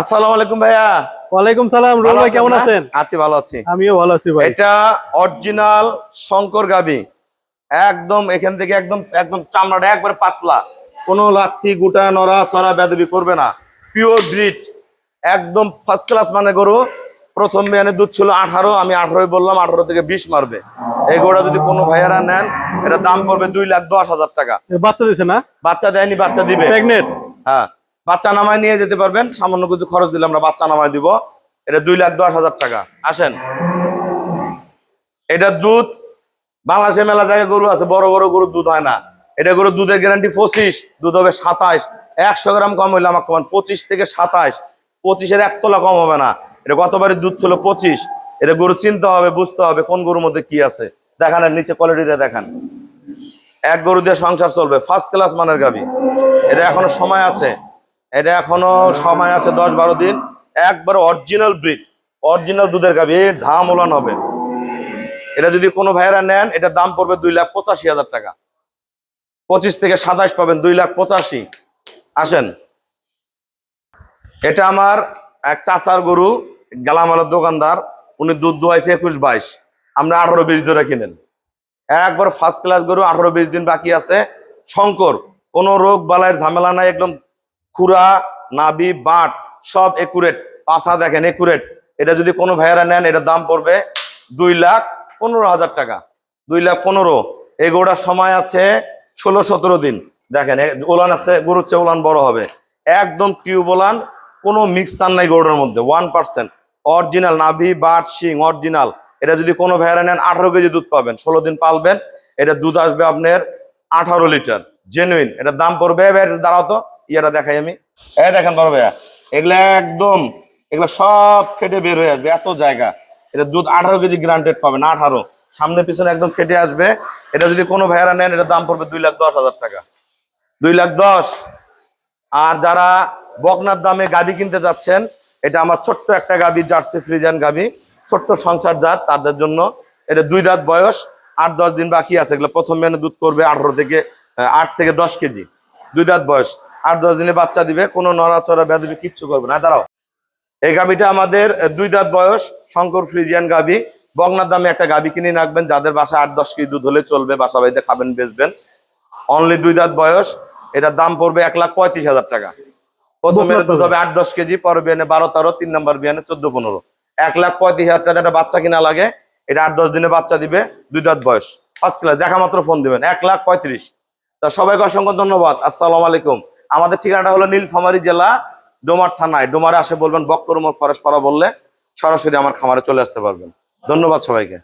আসসালামু আলাইকুম ভাইয়া। ওয়ালাইকুম সালাম রুল ভাই কেমন আছেন? আছি ভালো আছি। আমিও ভালো আছি ভাই। এটা অরিজিনাল শঙ্কর গাবি। একদম এখান থেকে একদম একদম চামড়াটা একবারে পাতলা। কোনো লাথি গুটা নড়া চড়া বেদবি করবে না। পিওর ব্রিড একদম ফার্স্ট ক্লাস মানে গরু। প্রথম বিয়ানে দুধ ছিল আঠারো আমি আঠারোই বললাম আঠারো থেকে বিশ মারবে। এই গরুটা যদি কোনো ভাইয়ারা নেন এটা দাম পড়বে দুই লাখ দশ হাজার টাকা। বাচ্চা দিছে না? বাচ্চা দেয়নি বাচ্চা দিবে। প্রেগনেন্ট হ্যাঁ। বাচ্চা নামায় নিয়ে যেতে পারবেন। সামান্য কিছু খরচ দিলে আমরা বাচ্চা নামায় দিব। এটা দুই লাখ দশ হাজার টাকা। আসেন। এটা দুধ, বাংলাদেশে মেলা জায়গায় গরু আছে, বড় বড় গরুর দুধ হয় না। এটা গরুর দুধের গ্যারান্টি পঁচিশ, দুধ হবে সাতাইশ একশো গ্রাম কম হইলে আমার কমান পঁচিশ থেকে সাতাইশ পঁচিশের এক তোলা কম হবে না। এটা গতবারের দুধ ছিল পঁচিশ। এটা গরু চিনতে হবে, বুঝতে হবে কোন গরুর মধ্যে কি আছে। দেখান এর নিচে কোয়ালিটিটা দেখান। এক গরু দিয়ে সংসার চলবে। ফার্স্ট ক্লাস মানের গাবি এটা এখনও সময় আছে। এটা এখনও সময় আছে দশ বারো দিন। একবার অরিজিনাল ব্রিড অরিজিনাল দুধের এর ধাম ওলান হবে। এটা যদি কোনো ভাইয়েরা নেন, এটা দাম পড়বে দুই লাখ পঁচাশি হাজার টাকা। পঁচিশ থেকে সাতাশ পাবেন, দুই লাখ পঁচাশি। আসেন। এটা আমার এক চাচার গরু, গালামালের দোকানদার, উনি দুধ দোয়াইছে একুশ বাইশ। আমরা আঠারো বিশ ধরে কিনেন। একবার ফার্স্ট ক্লাস গরু, আঠারো বিশ দিন বাকি আছে। শঙ্কর, কোনো রোগ, বালাইয়ের ঝামেলা নাই, একদম খুরা, নাবি, বাট, সব একুরেট পাশা দেখেন একুরেট এটা যদি কোনো ভাইয়েরা নেন, এটার দাম পড়বে দুই লাখ পনেরো হাজার টাকা। দুই লাখ পনেরো। এই গরুটার সময় আছে ষোলো সতেরো দিন। দেখেন ওলান আছে, গরুর চেয়ে ওলান বড় হবে। একদম টিউব ওলান কোনো মিক্সার নাই গরুটার মধ্যে ওয়ান পার্সেন্ট অরিজিনাল নাভি বাট, শিং অরিজিনাল এটা যদি কোনো ভাইয়েরা নেন, আঠারো কেজি দুধ পাবেন। ষোলো দিন পালবেন, এটা দুধ আসবে আপনার আঠারো লিটার। জেনুইন এটার দাম পড়বে দাঁড়াও তো। ইয়েটা দেখাই আমি। এই দেখেন বড় ভাইয়া, এগুলা একদম, এগুলা সব কেটে বের হয়ে আসবে, এত জায়গা। এটা দুধ আঠারো কেজি গ্রান্টেড পাবেন, আঠারো। সামনে পিছনে একদম কেটে আসবে। এটা যদি কোনো ভাইয়েরা নেন এটা দাম পড়বে দুই লাখ দশ হাজার টাকা। দুই লাখ দশ। আর যারা বকনার দামে গাবি কিনতে যাচ্ছেন, এটা আমার ছোট্ট একটা গাবি, জার্সি ফ্রিজান গাবি, ছোট্ট সংসার জাত, তাদের জন্য এটা দুই দাঁত বয়স, আট দশ দিন বাকি আছে। এগুলো প্রথম মেনে দুধ করবে আঠারো থেকে আট থেকে দশ কেজি। দুই দাঁত বয়স। আট, দশ দিনে বাচ্চা দিবে, কোনো নড়াচড়া, বেদবি কিচ্ছু করবে না। দাঁড়াও, এই গাবিটা আমাদের দুই দাঁত বয়স, শঙ্কর ফ্রিজিয়ান গাবি বগনার দামে একটা গাবি কিনে রাখবেন, যাদের বাসা আট, দশ কেজি দুধ হলে চলবে, বাসা বাড়িতে খাবেন, বেচবেন। অনলি দুই দাঁত বয়স, এটার দাম পড়বে এক লাখ পঁয়ত্রিশ হাজার টাকা। প্রথমে দুধ হবে আট, দশ কেজি পরে বিয়ানে বারো, তেরো, তিন নম্বর বিয়ানে চোদ্দ, পনেরো। এক লাখ পঁয়ত্রিশ হাজার টাকা একটা বাচ্চা কিনা লাগে, এটা আট, দশ দিনে বাচ্চা দিবে, দুই দাঁত বয়স। ফার্স্ট ক্লাস দেখা মাত্র ফোন দিবেন, এক লাখ পঁয়ত্রিশ। তা সবাইকে অসংখ্য ধন্যবাদ, আসসালামু আলাইকুম। আমাদের ঠিকানাটা হলো নীলফামারী জেলা, ডোমার থানায়। ডোমারে আসে বলবেন বক্তরমোর ফরেস্ট পাড়া বললে সরাসরি আমার খামারে চলে আসতে পারবেন। ধন্যবাদ সবাইকে।